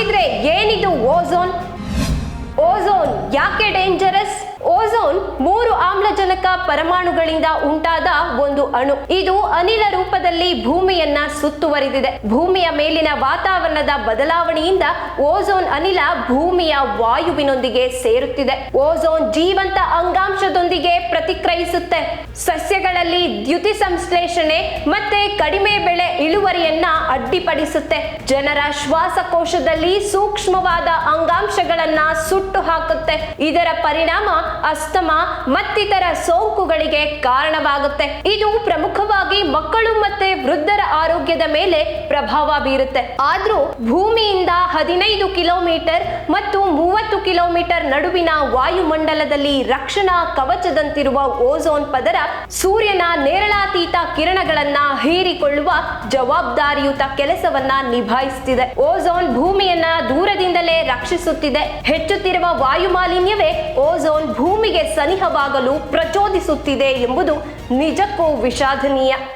ಹಾಗಿದ್ರೆ ಏನಿದು ozone? Ozone ಯಾಕೆ ಡೇಂಜರಸ್ ಓಝೋನ್ ಮೂರು ಆಮ್ಲಜನಕ ಪರಮಾಣುಗಳಿಂದ ಉಂಟಾದ ಒಂದು ಅಣು. ಇದು ಅನಿಲ ರೂಪದಲ್ಲಿ ಭೂಮಿಯನ್ನ ಸುತ್ತುವರಿದಿದೆ. ಭೂಮಿಯ ಮೇಲಿನ ವಾತಾವರಣದ ಬದಲಾವಣೆಯಿಂದ ಓಝೋನ್ ಅನಿಲ ಭೂಮಿಯ ವಾಯುವಿನೊಂದಿಗೆ ಸೇರುತ್ತಿದೆ. ಓಝೋನ್ ಜೀವಂತ ಅಂಗಾಂಶದೊಂದಿಗೆ ಪ್ರತಿಕ್ರಿಯಿಸುತ್ತೆ. ಸಸ್ಯಗಳಲ್ಲಿ ದ್ಯುತಿ ಸಂಶ್ಲೇಷಣೆ ಮತ್ತೆ ಕಡಿಮೆ ಬೆಳೆ ಇಳುವರಿಯನ್ನ ಅಡ್ಡಿಪಡಿಸುತ್ತೆ. ಜನರ ಶ್ವಾಸಕೋಶದಲ್ಲಿ ಸೂಕ್ಷ್ಮವಾದ ಅಂಗಾಂಶಗಳನ್ನ ಸುಟ್ಟು ಹಾಕುತ್ತೆ. ಇದರ ಪರಿಣಾಮ ಅಸ್ತಮ ಮತ್ತಿತರ ಸೋಂಕುಗಳಿಗೆ ಕಾರಣವಾಗುತ್ತೆ. ಇದು ಪ್ರಮುಖವಾಗಿ ಮಕ್ಕಳು ಮತ್ತೆ ವೃದ್ಧರ ಆರೋಗ್ಯದ ಮೇಲೆ ಪ್ರಭಾವ ಬೀರುತ್ತೆ. ಆದ್ರೂ ಭೂಮಿಯಿಂದ ಹದಿನೈದು ಕಿಲೋಮೀಟರ್ ಮತ್ತು ಮೂವತ್ತು ಕಿಲೋಮೀಟರ್ ನಡುವಿನ ವಾಯುಮಂಡಲದಲ್ಲಿ ರಕ್ಷಣಾ ಕವಚದಂತಿರುವ ಓಝೋನ್ ಪದರ ಸೂರ್ಯನ ನೇರಳಾತೀತ ಕಿರಣಗಳನ್ನ ಹೀರಿಕೊಳ್ಳುವ ಜವಾಬ್ದಾರಿಯುತ ಕೆಲಸವನ್ನ ನಿಭಾಯಿಸುತ್ತಿದೆ ಓಝೋನ್ ಭೂಮಿಯನ್ನ ದೂರದಿಂದಲೇ ರಕ್ಷಿಸುತ್ತಿದೆ. ಹೆಚ್ಚುತ್ತಿರುವ ವಾಯು ಮಾಲಿನ್ಯವೇ ಓಝೋನ್ ಭೂಮಿಗೆ ಸನಿಹವಾಗಲು ಪ್ರಚೋದಿಸುತ್ತಿದೆ ಎಂಬುದು ನಿಜಕ್ಕೂ ವಿಷಾದನೀಯ.